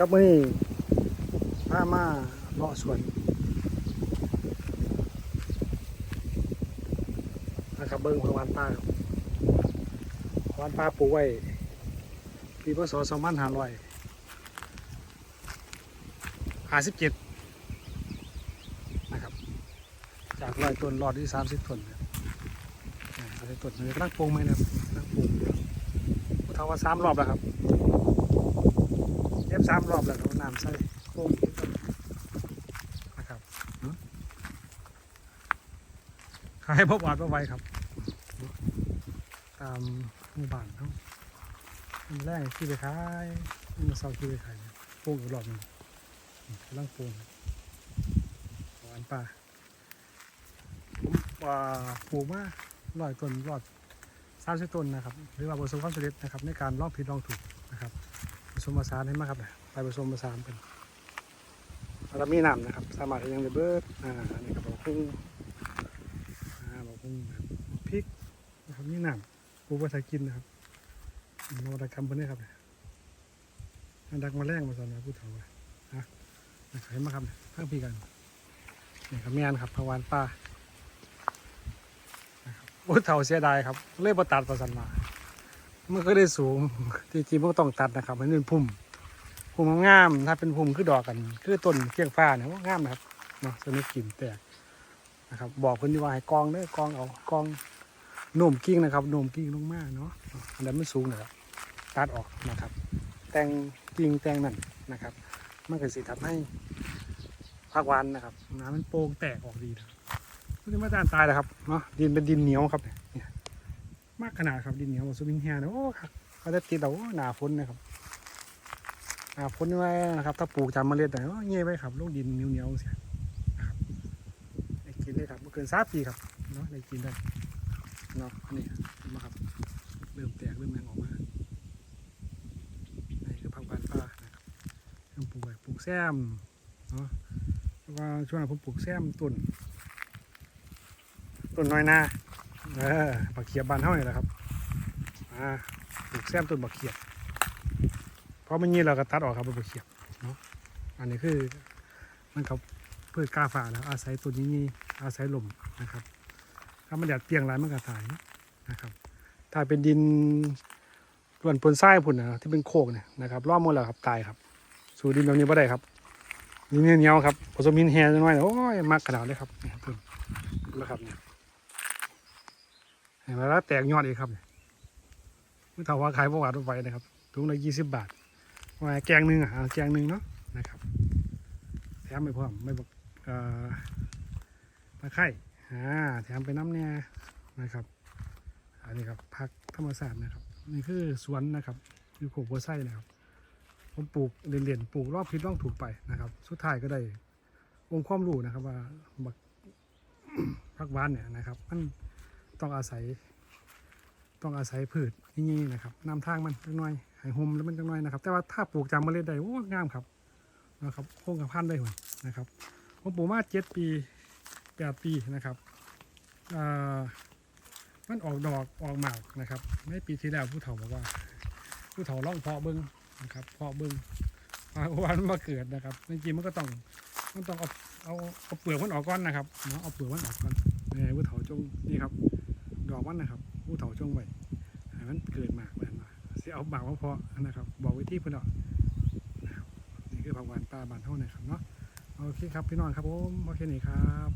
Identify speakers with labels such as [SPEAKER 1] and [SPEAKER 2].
[SPEAKER 1] ครับมื่อนี้พามาเลาะสวนนะครับเบิ้งพวานป้าพวานป้าปลูกไว้ปีพศสองพันห้าร้อยห้าสิบเจ็ดนะครับ จากร้อยต้นรอดที่สามสิบต้นครับสามสิบต้นนี่กำลังปลูกไหมนะครับกำลังปลูกอยู่พุทธว่าสามรอบแล้วครับ สามรอบแล้วเราน้ำใส่โค้งอีกครับนะครับขายพบวาดมาไว้ครับ ตามหมู่บ้านเขาอันแรกที่ไปขายอันมาเศร้าที่ไปขายโป่งอีกรอบนึงกำลังโป่งหวานป่าผมว่าปลูกมาร้อยต้นรอดสามสิบต้นนะครับ หรือว่าประสบความสำเร็จนะครับในการลองผิดลองถูกนะครับ ผสมผสานให้มากครับเนี่ยไปผสมผสานกันแล้วก็มีน้ำนะครับ สามารถที่ยังได้เบิดอ่าอันนี้ครับบอกคุ้งอ่าบอกคุ้งนะครับพริกนะครับมีน้ำปูภาษากินนะครับนวัตกรรมพวกนี้ครับนี่ยอันดักมาแรงมาสอนนะพูดเถาว่านะนะครับเห็นไหมครับเนี่ยทั้งพี่กันนี่ครับแม่นครับพะวานป้านะครับพูดเถาเสียดายครับ เลยประตัดประสันมา มันก็ได้สูงที่จริงมันก็ต้องตัดนะครับ มันเป็นพุ่มพุ่มงามถ้าเป็นพุ่มคือดอกกัน คือต้นเกี้ยงฟ้าเนี่ยงามนะครับเนาะสนิทกลิ่นแตกนะครับ บอกเพิ่นที่ว่าให้กองเด้อกองเอากองโน้มกิ่งนะครับโน้มกิ่งลงมาเนาะอันนั้นมันสูงนะครับตัดออกนะครับ แต่งกิ่งแต่งนั่นนะครับ มันก็สิทำให้ผักหวานนะครับน้ำมันโป่งแตกออกดีนะครับมันจะมาด้านตายนะครับเนาะดินเป็นดินเหนียวครับเนี่ย มากขนาดครับดินเหนียวสุบินแฮนะโอ้ครับเขาจะติดเราหนาฝนนะครับหนาฝนไว้นะครับ ถ้าปลูกจำมเมล็ดได้ว่เงี้ยไว้ครับลูกดินเหนียวๆเสียครับได้กินเลยครับไม่เกินสามปีครับเนาะได้กินได้เนาะนี่มาครับเริ่มแตกเริ่มแมงออกมานี่คือผักหวานป่านะครับเริ่มปลูกไว้ปลูกแซมเนาะเพราะว่าช่วงนั้นผมปลูกแซมต้นต้นน้อยนา เออบักเขียบบานเท่านี่แหละครับอ่าปลูกแซมต้นบักเขียบเพราะมันยี่เราก็ตัดออกครับป็นบักเขียบเนาะอันนี้คือมันเขาพืชกล้าฝ่าแล้วอาศัยต้นนี้อาศัยลมนะครับ ถ้ามันแดดเปียงไรมันก็ตายนะครับ ถ้าเป็นดินส่วนปนทรายพุ่นนะที่เป็นโคกเนี่ยนะครับรอบหมดแล้วครับตายครับ สู่ดินแบบนี้ไม่ได้ครับดินเหนียวๆครับผสมหินแฮจังหน่อยโอ้ยมักขนาดเลยครับนี่ครับเพิ่นนะครับเนี่ย เห็นไหมแล้วแตกยอดอีกครับเมื่อถาว่าขายประวัติไปนะครับถุงละยี่สิบบาทว่าแกงหนึ่งอะแกงหนึ่งเนาะนะครับแถมไม่พร้อมไม่บอกเอ่อตะไคร่อ่าแถมไปน้ำเนี่ยนะครับ อันนี้ครับพักธรรมศาสตร์นะครับ นี่คือสวนนะครับคือโขกบัวไส้นะครับ ผมปลูกเด่นๆปลูกรอบพิษร่องถูกไปนะครับ สุดท้ายก็ได้องค์ความรู้นะครับว่าบักพักวานเนี่ยนะครับมัน ต้องอาศัย ต้องอาศัยพืชนี่นะครับนำทางมันจังหน่อยให้ห่มแล้วมันจังหน่อยนะครับ แต่ว่าถ้าปลูกจำเมล็ดได้โอ้งามครับนะครับโค้งกับพันได้หมดนะครับผมปลูกมาเจ็ดปีแปดปีนะครับอ่ามันออกดอกออกหมากนะครับในปีที่แล้วผู้เฒ่าบอกว่า ผู้เฒ่าล่องเพาะเบิ้งนะครับเพาะเบิ้งพาวันมาเกิดนะครับจริงๆมันก็ต้องมันต้องเอาเอาเอาเปลือกมันออกก่อนนะครับเนาะเอาเปลือกมันออกก่อนนี่ผู้เฒ่าจงนี่ครับ ดอกมันนะครับผู้เฒ่าจงไว้ให้มันเกิดมากแบบมาสิเอาบากมาเพาะนะครับ บอกไว้ที่เพื่อนเอาะนี่คือผักหวานปลาบานเท่านะครับเนาะโอเคครับพี่น้องครับผมโอเคนี่ครับ